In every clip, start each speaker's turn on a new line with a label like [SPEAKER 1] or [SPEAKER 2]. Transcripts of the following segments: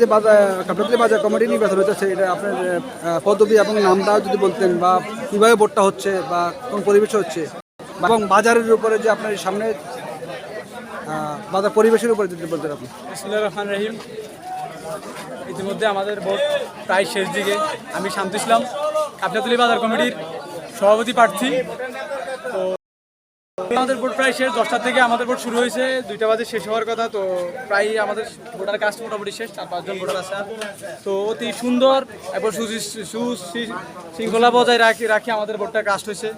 [SPEAKER 1] যে বাজার কাপড়তলি বাজার কমিটি নির্বাচন হচ্ছে এটা আপনার পদবি এবং নামটা যদি বলতেন বা কীভাবে ভোটটা হচ্ছে বা কোন পরিবেশে হচ্ছে, এবং বাজারের উপরে যে আপনার সামনে বাজার পরিবেশের উপরে যদি বলতেন আপনি।
[SPEAKER 2] রহমান রহিম। ইতিমধ্যে আমাদের ভোট প্রায় শেষ দিকে। আমি শান্ত ইসলাম কাপড়াতলি বাজার কমিটির সভাপতি প্রার্থী। তো আমাদের ভোট প্রায় শেষ, দশটা থেকে আমাদের ভোট শুরু হয়েছে। দুইটা বাজে শেষ হওয়ার কথা, তো প্রায় আমাদের ভোটার কাজ মোটামুটি শেষ, চার পাঁচজন ভোটার আছে। তো অতি সুন্দর এবং শৃঙ্খলা বজায় রাখি রাখি আমাদের ভোটটা কাস্ট হয়েছে।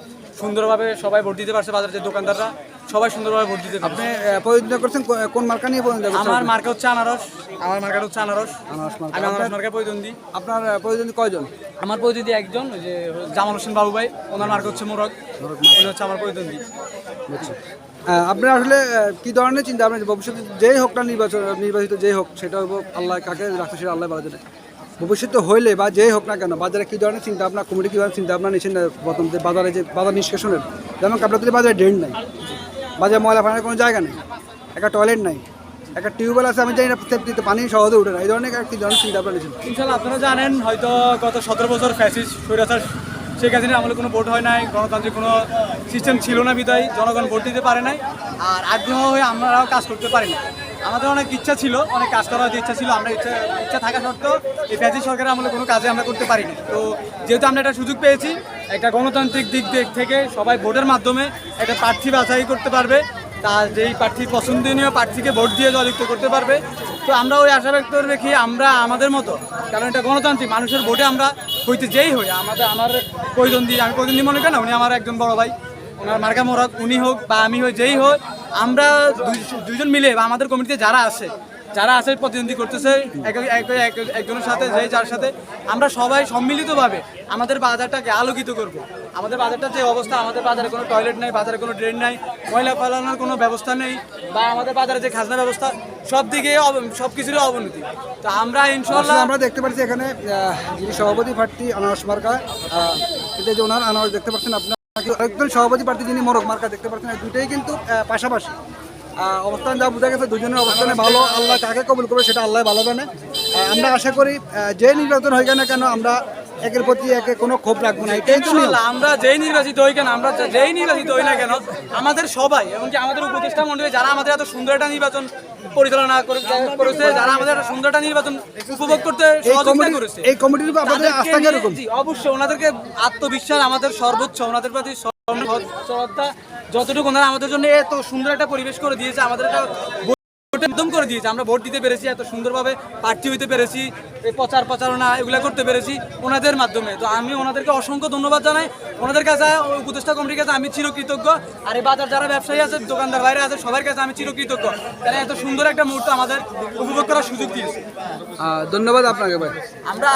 [SPEAKER 2] সুন্দরভাবে সবাই ভোট দিতে পারছে বাজারের দোকানদাররা। সবাই সুন্দরভাবে ভোট দিতে
[SPEAKER 1] আপনি প্রতিদ্বন্দ্বিতা করছেন কোন মার্কা নিয়ে প্রতিদ্বন্দ্বিতা করছেন
[SPEAKER 2] আমার
[SPEAKER 1] আপনি?
[SPEAKER 2] মার্কা হচ্ছে আনারস। আমার মার্কা হচ্ছে আনারস।
[SPEAKER 1] আনারস মার্কা।
[SPEAKER 2] আমি আনারস মার্কা প্রতিদ্বন্দ্বী।
[SPEAKER 1] আপনার প্রতিদ্বন্দ্বী কয়জন?
[SPEAKER 2] আমার প্রতিদ্বন্দ্বী একজন যে জামাল হোসেন বাবু ভাই ওনার মার্কা হচ্ছে মোরগ উনি হচ্ছে আমার প্রতিদ্বন্দ্বী।
[SPEAKER 1] আহ, আপনার আসলে কি ধরনের চিন্তা আপনার ভবিষ্যতে যেই হোক না নির্বাচন নির্বাচিত যেই হোক সেটা হব আল্লাহ কাকে রাখছে সেটা আল্লাহ ভালো জানে ভবিষ্যতে হইলে বা যেই হোক না কেন বাজারে কী ধরনের চিন্তা আপনার কমিটি কী ধরনের চিন্তা আপনার নিচ্ছেন প্রথম বাজারে যে বাজার নিষ্কাশনের যেমন কাপড়াতুলি বাজারে ড্রেন নাই। বাজারে ময়লা ফেলার কোনো জায়গা নেই। একটা টয়লেট নাই। একটা টিউবওয়েল আছে, আমি জানি না প্রত্যেকটিতে পানি সহজে উঠে না। এই ধরনের একটি ধরনের চিন্তা নিচ্ছেন
[SPEAKER 2] ইনশাল্লাহ আপনারা জানেন, হয়তো গত সতেরো বছর ফ্যাসিস স্বৈরাচার সেই হাসিনার আমলে কোনো ভোট হয় নাই, গণতান্ত্রিক কোনো সিস্টেম ছিল না বিদায়, জনগণ ভোট দিতে পারে নাই, আর আগ্রহ হয়ে আমরাও কাজ করতে পারি না আমাদের অনেক ইচ্ছা ছিল, অনেক কাজ করার ইচ্ছা ছিল, আমরা ইচ্ছা ইচ্ছা থাকা সত্ত্বেও এই ফ্যাসিস সরকারের আমলে কোনো কাজে আমরা করতে পারিনি। তো যেহেতু আমরা একটা সুযোগ পেয়েছি, একটা গণতান্ত্রিক দিক দিক থেকে সবাই ভোটের মাধ্যমে একটা প্রার্থী বাছাই করতে পারবে, তার যেই প্রার্থী পছন্দনীয় প্রার্থীকে ভোট দিয়ে জয়যুক্ত করতে পারবে। তো আমরা ওই আশা ব্যক্ত রেখি আমরা আমাদের মতো, কারণ এটা গণতান্ত্রিক, মানুষের ভোটে আমরা হইতে যেই হই, আমাদের, আমার প্রতিদ্বন্দ্বী আমি প্রতিদ্বন্দ্বী মনে করি না, উনি আমার একজন বড় ভাই। ওনার মার্কা মোরাদ উনি হোক বা আমি হোক, যেই হোক, আমরা দুজন মিলে বা আমাদের কমিটিতে যারা আছে যারা আছে প্রতিদ্বন্দ্বী করতেছে, এক- এক- এক- একজনের সাথে যে যার সাথে, আমরা সবাই সম্মিলিতভাবে আমাদের বাজারটাকে আলোকিত করব। আমাদের বাজারটা যে অবস্থা, আমাদের বাজারে কোনো টয়লেট নেই, বাজারে কোনো ড্রেন নাই, ময়লা ফেলানোর কোনো ব্যবস্থা নেই, বা আমাদের বাজারে যে খাজনা ব্যবস্থা, সব দিকে সব কিছুরই অবনতি তো আমরা ইনশাল্লাহ
[SPEAKER 1] আমরা দেখতে পাচ্ছি এখানে যিনি সভাপতি প্রার্থী, আনারস মার্কা এটা যে ওনার আনারস, দেখতে পাচ্ছেন আপনার একজন সভাপতি প্রার্থী যিনি মোরগ মার্কা দেখতে পাচ্ছেন দুইটাই দুটোই কিন্তু পাশাপাশি। অবস্থান যা বোঝা গেছে, দুজনের অবস্থানে ভালো, আল্লাহ কাকে কবুল করবে সেটা আল্লাহ ভালো জানে। আমরা আশা করি যে নির্বাচন হয় কেন কেন, আমরা একের প্রতি একে কোনো ক্ষোভ রাখব না এটাই তো
[SPEAKER 2] আমরা যেই নির্বাচিত হই কেন আমরা যেই নির্বাচিত হই না কেন আমাদের সবাই এমনকি আমাদের উপদেষ্টা মন্ডলী যারা আমাদের এত সুন্দর একটা নির্বাচন পরিচালনা করেছে যারা আমাদের সুন্দর একটা নির্বাচন উপভোগ করতে সহযোগিতা করেছে
[SPEAKER 1] এই কমিটির উপর আপনাদের আস্থা কীরকম?
[SPEAKER 2] জি, অবশ্যই ওনাদেরকে আত্মবিশ্বাস আমাদের সর্বোচ্চ ওনাদের প্রতি শ্রদ্ধা যতটুকু ওনারা আমাদের জন্য এত সুন্দর একটা পরিবেশ করে দিয়েছে আমাদের একটা ভোটের মাধ্যম করে দিয়েছে। আমরা ভোট দিতে পেরেছি এত সুন্দরভাবে প্রার্থী হইতে পেরেছি প্রচার প্রচারণা এগুলো করতে পেরেছি ওনাদের মাধ্যমে। তো আমি ওনাদেরকে অসংখ্য ধন্যবাদ জানাই। ওনাদের কাছে উপদেষ্টা কমিটির কাছে আমি চিরকৃতজ্ঞ। আর এই বাজার যারা ব্যবসায়ী আছে দোকানদার বাইরে আছে সবার কাছে আমি চিরকৃতজ্ঞ। তারা এত সুন্দর একটা মুহূর্ত আমাদের উপভোগ করার সুযোগ দিয়েছে।
[SPEAKER 1] ধন্যবাদ আপনাকে ভাই।
[SPEAKER 2] আমরা